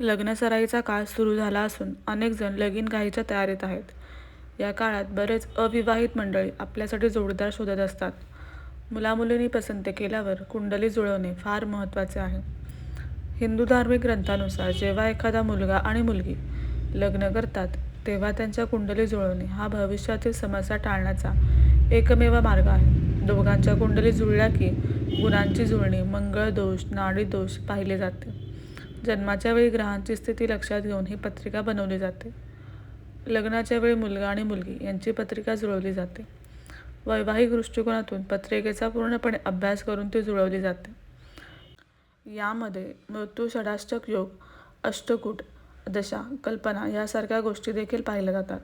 लग्नसराईचा काळ सुरू झाला असून अनेक जण लगीन घाईच्या तयारीत आहेत. या काळात बरेच अविवाहित मंडळी आपल्यासाठी जोडदार शोधत असतात. मुलामुलींनी पसंत पसंती केल्यावर कुंडली जुळवणे फार महत्त्वाचे आहे. हिंदू धार्मिक ग्रंथानुसार जेव्हा एखादा मुलगा आणि मुलगी लग्न करतात तेव्हा त्यांच्या कुंडली जुळवणे हा भविष्यातील समस्या टाळण्याचा एकमेव मार्ग आहे. दोघांच्या कुंडली जुळल्या की गुणांची जुळणी, मंगळ दोष, नाडी दोष पाहिले जाते. जन्माच्या वेळी ग्रहांची स्थिती लक्षात घेऊन ही पत्रिका बनवली जाते. लग्नाच्या वेळी मुलगा आणि मुलगी यांची पत्रिका जुळवली जाते. वैवाहिक दृष्टिकोनातून पत्रिकेचा पूर्णपणे अभ्यास करून ती जुळवली जाते. यामध्ये मृत्यू, षडाष्टक योग, अष्टकूट, दशा, कल्पना यासारख्या गोष्टी देखील पाहिल्या जातात.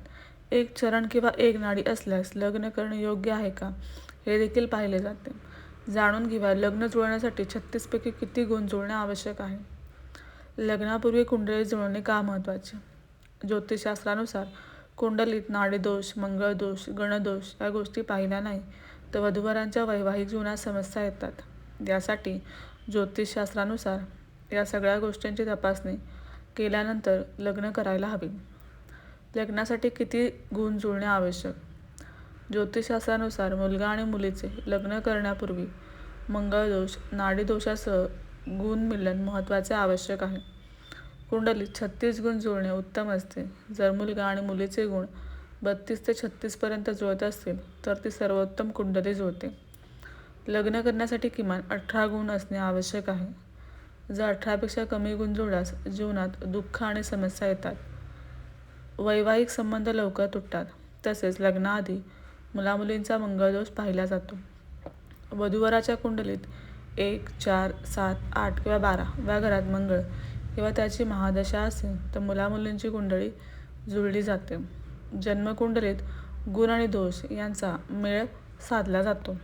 एक चरण किंवा एक नाडी असल्यास लग्न करणे योग्य आहे का हे देखील पाहिले जाते. जाणून घेवा लग्न जुळण्यासाठी छत्तीसपैकी किती गुण जुळणे आवश्यक आहे. लग्नापूर्वी कुंडली जुळवणे का महत्त्वाचे? ज्योतिषशास्त्रानुसार कुंडलीत नाडीदोष, मंगळदोष, गणदोष या गोष्टी पाहिल्या नाही तर वधूवरांच्या वैवाहिक जीवनात समस्या येतात. यासाठी ज्योतिषशास्त्रानुसार या सगळ्या गोष्टींची तपासणी केल्यानंतर लग्न करायला हवी लग्नासाठी किती गुण जुळणे आवश्यक? ज्योतिषशास्त्रानुसार मुलगा आणि मुलीचे लग्न करण्यापूर्वी मंगळदोष, नाडीदोषासह गुण-मिलन महत्त्वाचे आवश्यक आहे. कुंडलीत छत्तीस गुण जुळणे उत्तम असते. जर मुलगा आणि मुलीचे गुण बत्तीस ते छत्तीसपर्यंत जुळत असतील तर ती सर्वोत्तम कुंडली जुळते. लग्न करण्यासाठी किमान अठरा गुण असणे आवश्यक आहे. जर अठरापेक्षा कमी गुण जुळल्यास जीवनात दुःख आणि समस्या येतात. वैवाहिक संबंध लवकर तुटतात. तसेच लग्नाआधी मुलामुलींचा मंगळदोष पाहिला जातो. वधूवराच्या कुंडलीत एक, चार, सात, आठ किंवा बारा व्या घरात मंगळ किंवा त्याची महादशा असेल तर मुलामुलींची कुंडळी कुंडली जुळली जाते. जन्मकुंडलीत गुण आणि दोष यांचा मेळ साधला जातो.